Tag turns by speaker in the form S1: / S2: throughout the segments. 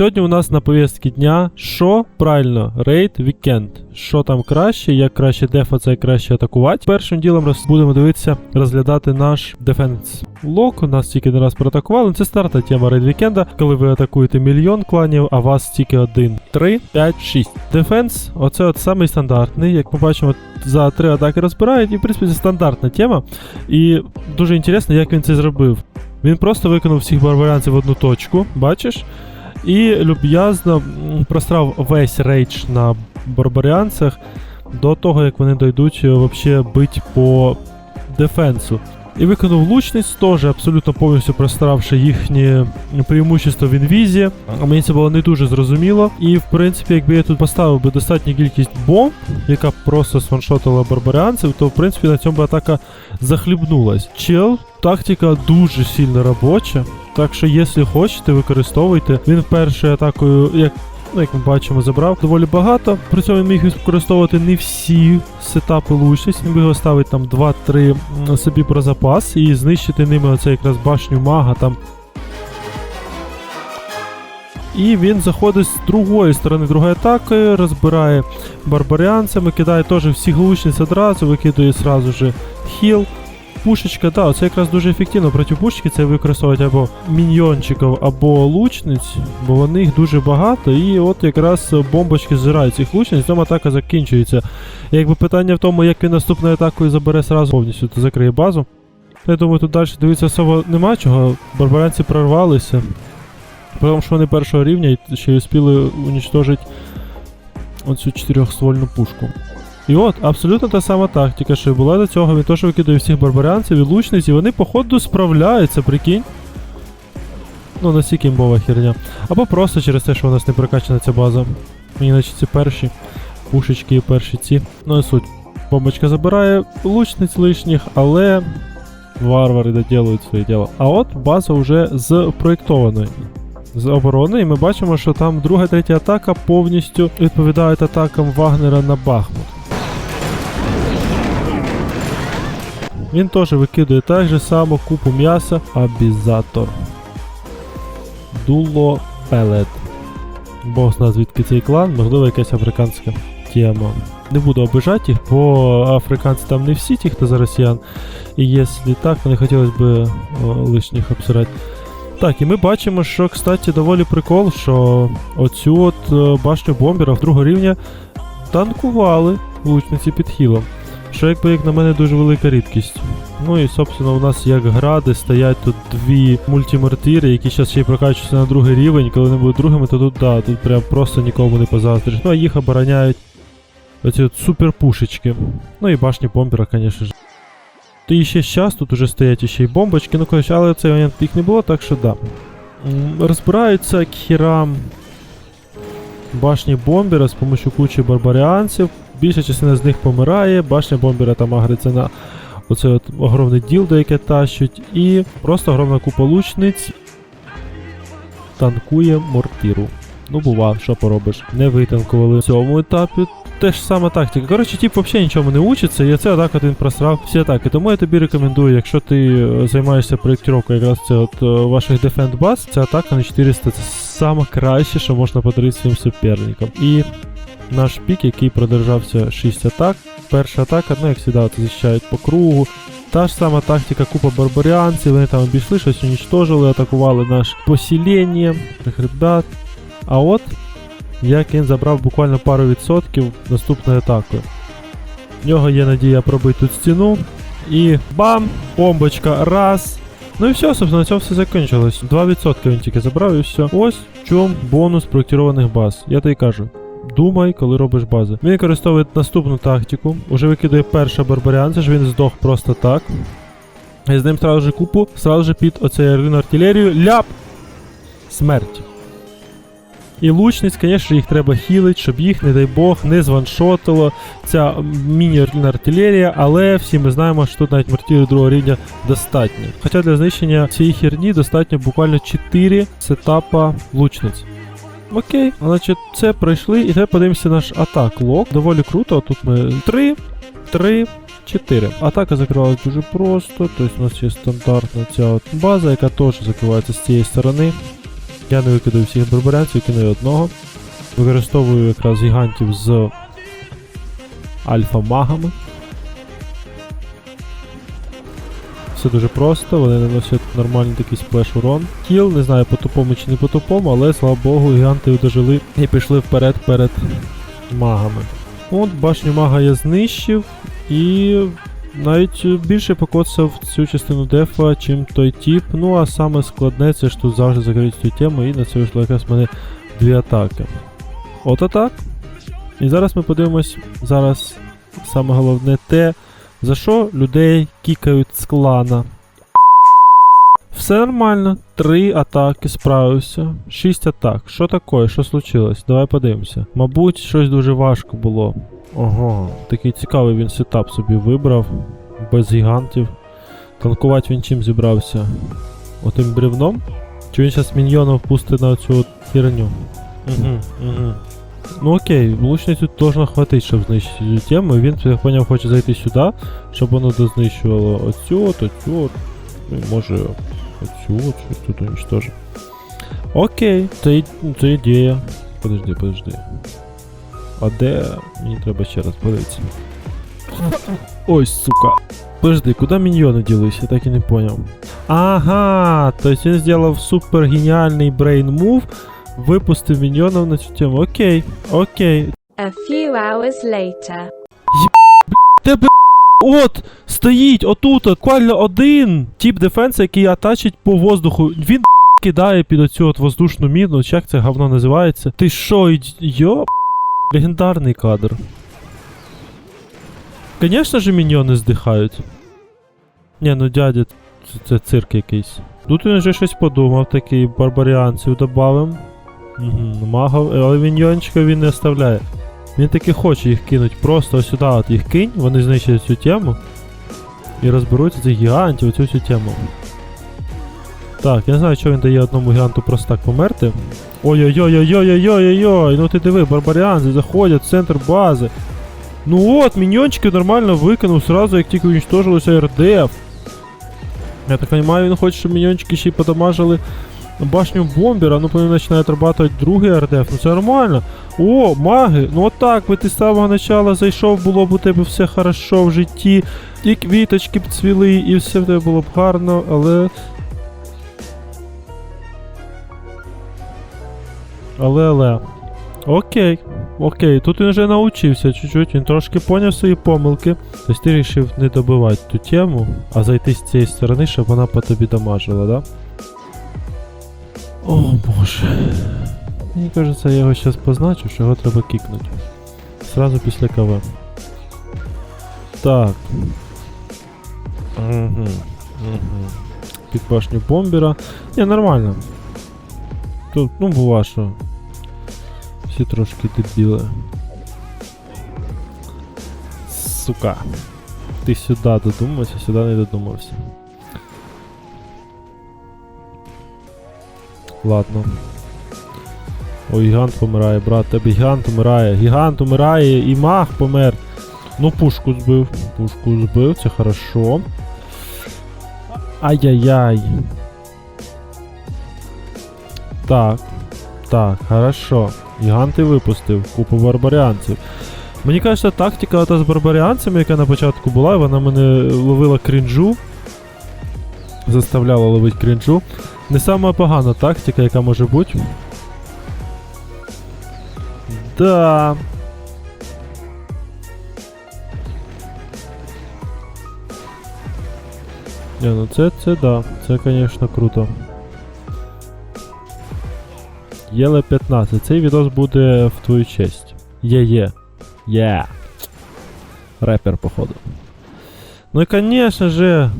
S1: Сьогодні у нас на повістці дня що правильно, рейд вікенд. Що там краще, як краще дефатися, як краще атакувати. Першим ділом роз- будемо дивитися, розглядати наш дефенс лок. Нас тільки не раз проатакували. Це старта тема рейд вікенда, коли ви атакуєте мільйон кланів, а вас тільки один. 3, 5, 6. Дефенс, оце от самий стандартний. Як ми бачимо, за три атаки розбирають, і в принципі це стандартна тема. І дуже інтересно, як він це зробив. Він просто виконав всіх барбарянців в одну точку, бачиш? І люб'язно просрав весь рейдж на барбаріанцях до того, як вони дойдуть взагалі бить по дефенсу. І виконав лучність, теж абсолютно повністю простравши їхнє преимущество в інвізі. Мені це було не дуже зрозуміло. І в принципі, якби я тут поставив би достатню кількість бомб, яка просто сваншотила барбаріанців, то в принципі на цьому би атака захлібнулась. Чел, тактика дуже сильно робоча. Так що, якщо хочете, використовуйте. Він першою атакою, як Ну, як ми бачимо, забрав доволі багато. При цьому він міг використовувати не всі сетапи лучність. Він міг оставити там 2-3 собі про запас і знищити ними оце якраз башню мага там. І він заходить з другої сторони, другої атаки, розбирає барбаріанцями, кидає теж всіх лучниць одразу, викидує сразу же хіл. Пушечка, да, це якраз дуже ефективно проти пушечки, це використовувати або міньйончиків, або лучниць, бо вони їх дуже багато, і от якраз бомбочки зжирають цих лучниць, цьому атака закінчується. Якби питання в тому, як він наступною атакою забере сразу повністю, то закриє базу. Я думаю, тут далі дивитися особо нема чого. Барбаранці прорвалися. Тому що вони першого рівня і ще й успіли унічтожити оцю чотирьохствольну пушку. І от, абсолютно та сама тактика, що і була до цього. Він теж викидає всіх барбарянців і лучниць, і вони, походу, справляються, прикинь. Ну, настільки імбова херня. Або просто через те, що у нас не прокачана ця база. Мені наче ці перші пушечки і перші ці. Ну і суть. Бомбочка забирає лучниць лишніх, але варвари доділують своє діло. А от база вже зпроєктована. З оборони, і ми бачимо, що там друга третя атака повністю відповідають атакам Вагнера на Бахмут. Він теж викидує так же само купу м'яса, абізатор. Дуло пелет. Бог зна звідки цей клан, можливо, якась африканська тема. Не буду обижати їх, бо африканці там не всі ті, хто за росіян. І якщо так, то не хотілося б лишніх обсирати. Так, і ми бачимо, що, кстати, доволі прикол, що оцю от е, башню бомбера в другого рівня танкували лучниці під хілом. Що, якби, як на мене, дуже велика рідкість. Ну і, собственно, у нас як гради стоять тут дві мультимортири, які зараз ще й прокачуються на другий рівень. Коли вони будуть другими, то тут, да, тут прям просто нікому не позаздриш. Ну а їх обороняють оці от суперпушечки. Ну і башні бомбера, звісно ж. То і ще зараз тут уже стоять ще й бомбочки, ну коротше, але цей момент їх не було, так що да. Розбираються к хірам башні бомбера з допомогою кучі барбаріанців. Більша частина з них помирає, башня бомбера там агриться на оце от огромне ділдо, яке тащуть, і просто огромна купа лучниць танкує мортиру. Ну, бува, що поробиш. Не витанкували в цьому етапі. Те ж сама тактика. Коротше, тип взагалі нічому не учиться, і це атака він просрав всі атаки. Тому я тобі рекомендую, якщо ти е, займаєшся проєктировкою якраз це от е, ваших дефенд баз, ця атака на 400 це саме краще, що можна подарити своїм суперникам. І наш пік, який продержався 6 атак. Перша атака, ну як завжди, захищають по кругу. Та ж сама тактика купа барбаріанців, вони там обійшли, щось унічтожили, атакували наш посілення, ребят. А от як він забрав буквально пару відсотків наступною атакою. В нього є надія пробити тут стіну. І бам! Бомбочка, раз. Ну і все, собственно, на цьому все закінчилось. 2% він тільки забрав і все. Ось в чому бонус проєктованих баз. Я тобі кажу. Думай, коли робиш бази. Він використовує наступну тактику. Уже викидає перша барбаріан, це ж він здох просто так. І з ним сразу же купу, сразу же під оцей артилерію. Ляп! Смерть. І лучниць, звісно, їх треба хілити, щоб їх, не дай Бог, не званшотило ця міні-артилерія, але всі ми знаємо, що тут навіть мортири другого рівня достатньо. Хоча для знищення цієї херні достатньо буквально 4 сетапа лучниць. Окей, значить, це пройшли, і тепер подивимося наш атак лог. Доволі круто. Тут ми 3, 3, 4. Атака закривалась дуже просто. Тобто у нас є стандартна ця от база, яка теж закривається з цієї сторони. Я не викидаю всіх барбарянців, кидаю одного. Використовую якраз гігантів з альфа-магами. Все дуже просто, вони наносять нормальний такий сплеш урон. Кіл, не знаю, по тупому чи не по тупому, але слава Богу, гіганти дожили і пішли вперед перед магами. От, башню мага я знищив і навіть більше покоцав цю частину дефа, чим той тіп. Ну а саме складне це ж тут завжди закрити цю тему, і на це вийшло якраз в мене дві атаки. От атак. І зараз ми подивимось зараз саме головне те, за що людей кікають з клана. Все нормально. Три атаки справився. Шість атак. Що таке? Що случилось? Давай подивимося. Мабуть, щось дуже важко було. Ого, такий цікавий він сетап собі вибрав. Без гігантів. Танкувати він чим зібрався? Отим бревном? Чи він зараз міньйонов пустить на цю херню? Угу, угу. Ну окей, влучниці должно хватить, щоб знищити цю тему. Він, я поняв, хоче зайти сюди, щоб воно дознищувало оцю от, оцю от. Ну, і може оцю от щось тут уничтожить. Окей, це, це ідея. Подожди, подожди. А де? Мені треба ще раз подивитися. Ой, сука. Подожди, куди міньйони ділись? Я так і не поняв. Ага, то есть він зробив супер геніальний брейн мув, випустив міньйонів на цю тему. Окей, окей.
S2: A few hours later.
S1: Тебе от стоїть отут, от, буквально один тип дефенса, який атачить по воздуху. Він кидає під оцю от воздушну міну, чи як це говно називається. Ти що, йо? Легендарний кадр. Звісно ж, міньйони здихають. Ні, ну дядя, це, це цирк якийсь. Тут він вже щось подумав, такий барбаріанців добавим. Угу, магов, але міньйончика він не оставляє. Він таки хоче їх кинуть просто сюди от їх кинь, вони знищать цю тему. І розберуться цих гігантів оцю всю тему. Так, я не знаю, що він дає одному гіганту просто так померти. Ой-ой-ой-ой-ой-ой-ой-ой, ну ти диви, барбаріанці заходять в центр бази. Ну от, міньйончики нормально викинув сразу, як тільки уничтожилося РДФ. Я так розумію, він хоче, щоб міньйончики ще й подамажили башню бомбера, ну вони починають отрабатувати другий РДФ, ну це нормально. О, маги, ну отак би ти з самого начала зайшов, було б у тебе все хорошо в житті, і квіточки б цвіли, і все в тебе було б гарно, але. Але, але. Окей, окей, тут він вже навчився чуть-чуть, він трошки поняв свої помилки. Тобто ти вирішив не добивати ту тему, а зайти з цієї сторони, щоб вона по тобі дамажила, да? О боже. Мені кажеться, я його зараз позначу, що його треба кікнути. Сразу після КВ. Так. Угу. Угу. Під башню бомбера. Ні, нормально. Тут, ну, бува, що. Всі трошки дебіли. Сука. Ти сюди додумався, сюди не додумався. Ладно. Ой, гігант помирає, брат, тебе гігант умирає. Гігант умирає і маг помер. Ну, пушку збив. Пушку збив, це хорошо. Ай-яй-яй. Так. Так, хорошо. Гіганти випустив. Купу барбаріанців. Мені кажеться, тактика ота з барбаріанцями, яка на початку була, вона мене ловила крінжу. Заставляла ловити крінжу. Не сама погана тактика, яка може бути. Да. Не, ну це, це да, це, звісно, круто. Єле 15. Цей відос буде в твою честь. Є-є. Є. Репер, походу. Ну і, звісно же,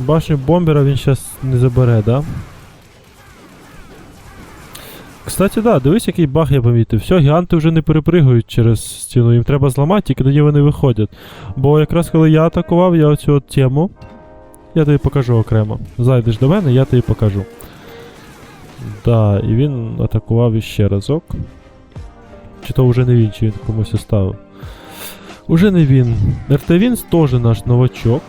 S1: башню бомбера він зараз не забере, да? Кстати, да, дивись, який баг я помітив. Все, гіганти вже не перепригують через стіну, їм треба зламати, тільки тоді вони виходять. Бо якраз коли я атакував, я оцю от тему. Я тобі покажу окремо. Зайдеш до мене, я тобі покажу. Да, і він атакував іще разок. Чи то вже не він, чи він комусь оставив. Уже не він. Ертевінс теж наш новачок.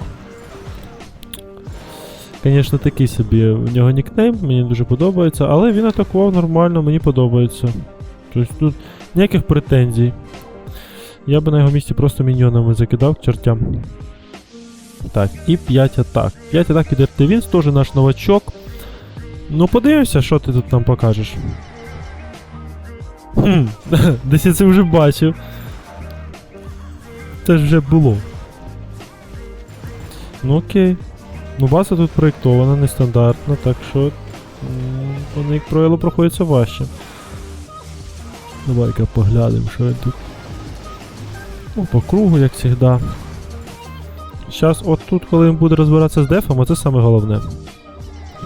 S1: Звісно, такий собі у нього нікнейм, мені дуже подобається, але він атакував нормально, мені подобається. Тобто тут ніяких претензій. Я би на його місці просто міньйонами закидав чертям. Так, і 5 атак. 5 атак від Артевінс, теж наш новачок. Ну, подивимося, що ти тут нам покажеш. Хм, десь я це вже бачив. Це ж вже було. Ну окей. Ну, база тут проєктована, нестандартна, так що. Вони як правило проходяться важче. Давай-ка поглянемо, що він тут. Ну, по кругу, як завжди. Зараз, от тут, коли він буде розбиратися з дефом, оце саме головне.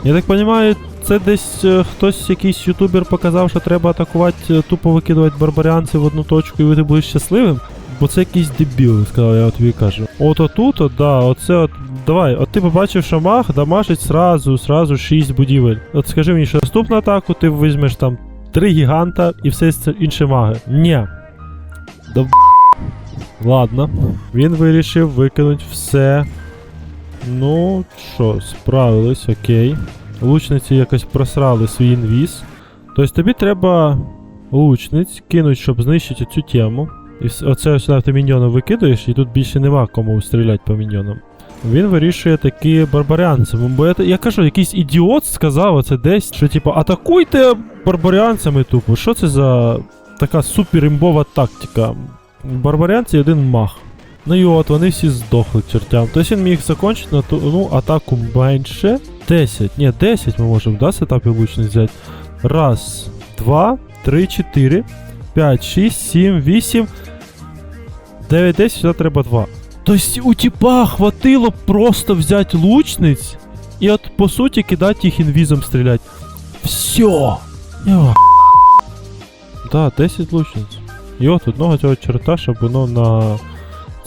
S1: Я так розумію, це десь е, хтось, якийсь ютубер показав, що треба атакувати, е, тупо викидувати барбаріанців в одну точку і ти будеш щасливим. Бо це якийсь дебіл, сказав, я тобі кажу. От отут, от, да, оце от. Давай, от ти побачив, що маг дамажить сразу, сразу 6 будівель. От скажи мені, що наступну атаку ти візьмеш там 3 гіганта і все це інші маги. Ні. Да Ладно. Він вирішив викинути все. Ну, що, справились, окей. Лучниці якось просрали свій інвіз. Тобто тобі треба лучниць кинуть, щоб знищити цю тему. І оце сюди ти міньйоном викидаєш, і тут більше нема кому стріляти по міньйонам. Він вирішує таки барбаріанцями. Бо я, я кажу, якийсь ідіот сказав оце десь, що типу, атакуйте барбаріанцями тупо. Що це за така суперімбова тактика? Барбаріанці один мах. Ну і от вони всі здохли чертям. Тобто він міг закінчити на ту ну, атаку менше. 10. Ні, 10 ми можемо, да, з етапів лучниць взяти. Раз, два, три, чотири, п'ять, шість, сім, вісім. 9, 10, сюди треба 2. Тобто у тіпа хватило просто взяти лучниць і от по суті кидати їх інвізом стріляти. Все! Да, 10 лучниць. І от одного цього черта, щоб воно на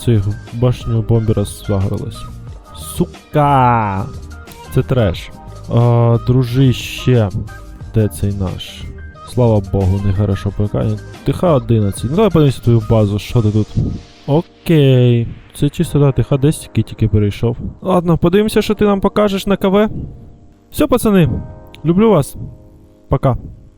S1: цих башню бомбера загралось. Сука! Це треш. А, дружище. Де цей наш? Слава Богу, не хорошо покає. Тиха 11. Ну давай подивимося твою базу, що ти тут. Окей. Це чисто да, тиха 10 який тільки перейшов. Ладно, подивимося, що ти нам покажеш на КВ. Все, пацани. Люблю вас. Пока.